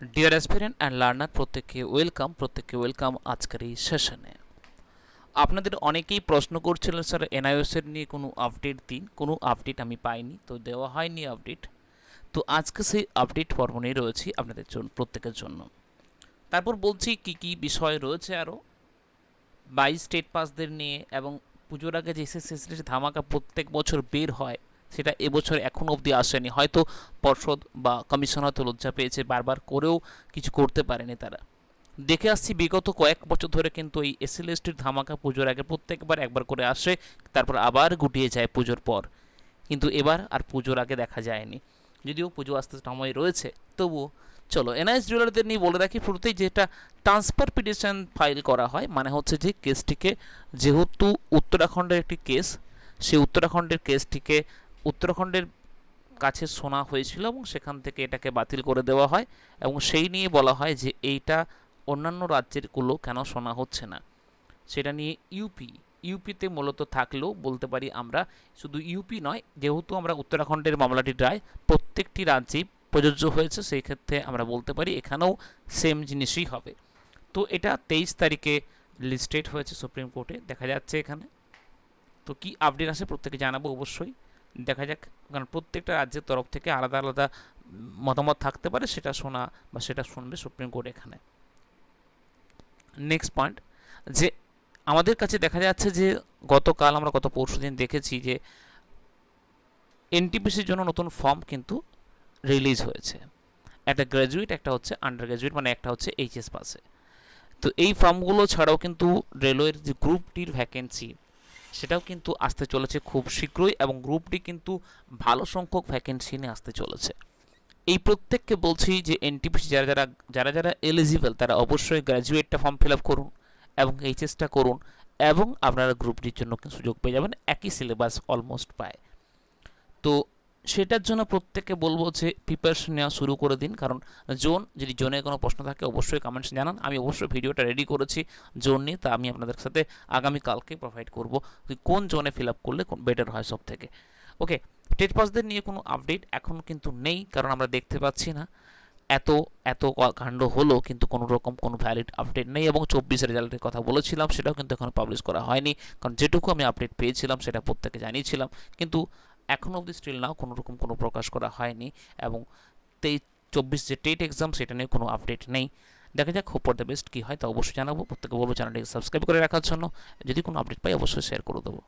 Deer aspirant and learner প্রত্যেককে welcome প্রত্যেককে welcome আজকের এই সেশনে আপনাদের অনেকেই প্রশ্ন করছিলেন, স্যার এনআইওসের নিয়ে কোনো আপডেট দিন? কোনো আপডেট আমি পাইনি, তো দেওয়া হয়নি আপডেট তো আজকে সেই আপডেট পর্ব নিয়ে রয়েছি আপনাদের জন্য প্রত্যেকের জন্য। তারপর বলছি কি কি বিষয় রয়েছে আরও বাইশ স্টেট পাসদের নিয়ে এবং পুজোর আগে যে এসএসসি ধামাকা প্রত্যেক বছর বের হয় সেটা এবছর এখনও অবধি আসেনি। হয়তো পর্ষদ বা কমিশন হয়তো লজ্জা পেয়েছে, বারবার করেও কিছু করতে পারেনি তারা। দেখে আসছি বিগত কয়েক বছর ধরে কিন্তু এই এসএলএসটির ধামাকা পুজোর আগে প্রত্যেকবার একবার করে আসে, তারপর আবার গুটিয়ে যায় পুজোর পর। কিন্তু এবার আর পুজোর আগে দেখা যায়নি। যদিও পুজো আসতে সময় রয়েছে, তবুও চলো, এনআইএস জুয়েলারদের নিয়ে বলে রাখি, শুরুতেই যেটা ট্রান্সফার পিটিশন ফাইল করা হয় মানে হচ্ছে যে কেসটিকে, যেহেতু উত্তরাখণ্ডের একটি কেস সেই উত্তরাখণ্ডের কেসটিকে উত্তরাখণ্ডের কাছে শোনা হয়েছিল এবং সেখান থেকে এটাকে বাতিল করে দেওয়া হয় এবং সেই নিয়ে বলা হয় যে এইটা অন্যান্য রাজ্যেরগুলো কেন শোনা হচ্ছে না। সেটা নিয়ে ইউপি ইউপিতে মূলত থাকলেও বলতে পারি আমরা শুধু ইউপি নয়, যেহেতু আমরা উত্তরাখণ্ডের মামলাটির রায় প্রত্যেকটি রাজ্যেই প্রযোজ্য হয়েছে, সেই ক্ষেত্রে আমরা বলতে পারি এখানেও সেম জিনিসই হবে। তো এটা তেইশ তারিখে লিস্টেড হয়েছে সুপ্রিম কোর্টে দেখা যাচ্ছে এখানে। তো কি আপডেট আসে প্রত্যেকে জানাব অবশ্যই। দেখা যাক, কারণ প্রত্যেকটা রাজ্যের তরফ থেকে আলাদা আলাদা মতামত থাকতে পারে, সেটা শোনা বা সেটা শুনবে সুপ্রিম কোর্ট এখানে। নেক্সট পয়েন্ট যে আমাদের কাছে দেখা যাচ্ছে যে গতকাল আমরা গত পরশু দিন দেখেছি যে এনটিপিসির জন্য নতুন ফর্ম কিন্তু রিলিজ হয়েছে। একটা গ্র্যাজুয়েট একটা হচ্ছে আন্ডার গ্র্যাজুয়েট মানে একটা হচ্ছে এইচএস পাসে তো এই ফর্মগুলো ছাড়াও কিন্তু রেলওয়ের যে গ্রুপ ডির ভ্যাকেন্সি সেটাও কিন্তু আসতে চলেছে খুব শীঘ্রই এবং গ্রুপটি কিন্তু ভালো সংখ্যক ভ্যাকেন্সি নিয়ে আসতে চলেছে। এই প্রত্যেককে বলছি যে এনটিপিসি যারা যারা যারা যারা এলিজিবল তারা অবশ্যই গ্র্যাজুয়েটটা ফর্ম ফিল আপ করুন এবং এইচএসটা করুন এবং আপনারা গ্রুপটির জন্য সুযোগ পেয়ে যাবেন। একই সিলেবাস অলমোস্ট পায়। তো সেটার জন্য প্রত্যেককে বলব যে প্রিপারেশন নেওয়া শুরু করে দিন। কারণ জোন, যদি জোনে কোনো প্রশ্ন থাকে, অবশ্যই কমেন্টস জানান। আমি অবশ্যই ভিডিওটা রেডি করেছি জোন নিয়ে, তা আমি আপনাদের সাথে আগামীকালকে প্রোভাইড করব কোন জোনে ফিল আপ করলে বেটার হয় সব থেকে ওকে টেট পাসদের নিয়ে কোনো আপডেট এখন কিন্তু নেই, কারণ আমরা দেখতে পাচ্ছি না। এত এত কাণ্ড হলো, কিন্তু কোনো রকম কোনো ভ্যালিড আপডেট নেই এবং চব্বিশ রেজাল্টের কথা বলেছিলাম, সেটাও কিন্তু এখন পাবলিশ করা হয়নি। কারণ যেটুকু আমি আপডেট পেয়েছিলাম, সেটা প্রত্যেকে জানিয়েছিলাম। কিন্তু এখনও অবধি স্টিল নাও কোনো রকম কোনো প্রকাশ করা হয়নি এবং তেই চব্বিশ যে টেট এক্সাম সেটা নিয়ে কোনো আপডেট নেই। দেখা যাক হোপ দ্য বেস্ট কী হয় তা অবশ্যই জানাব। প্রত্যেকে বলব চ্যানেলটিকে সাবস্ক্রাইব করে রাখার জন্য। যদি কোনো আপডেট পাই অবশ্যই শেয়ার করে দেবো।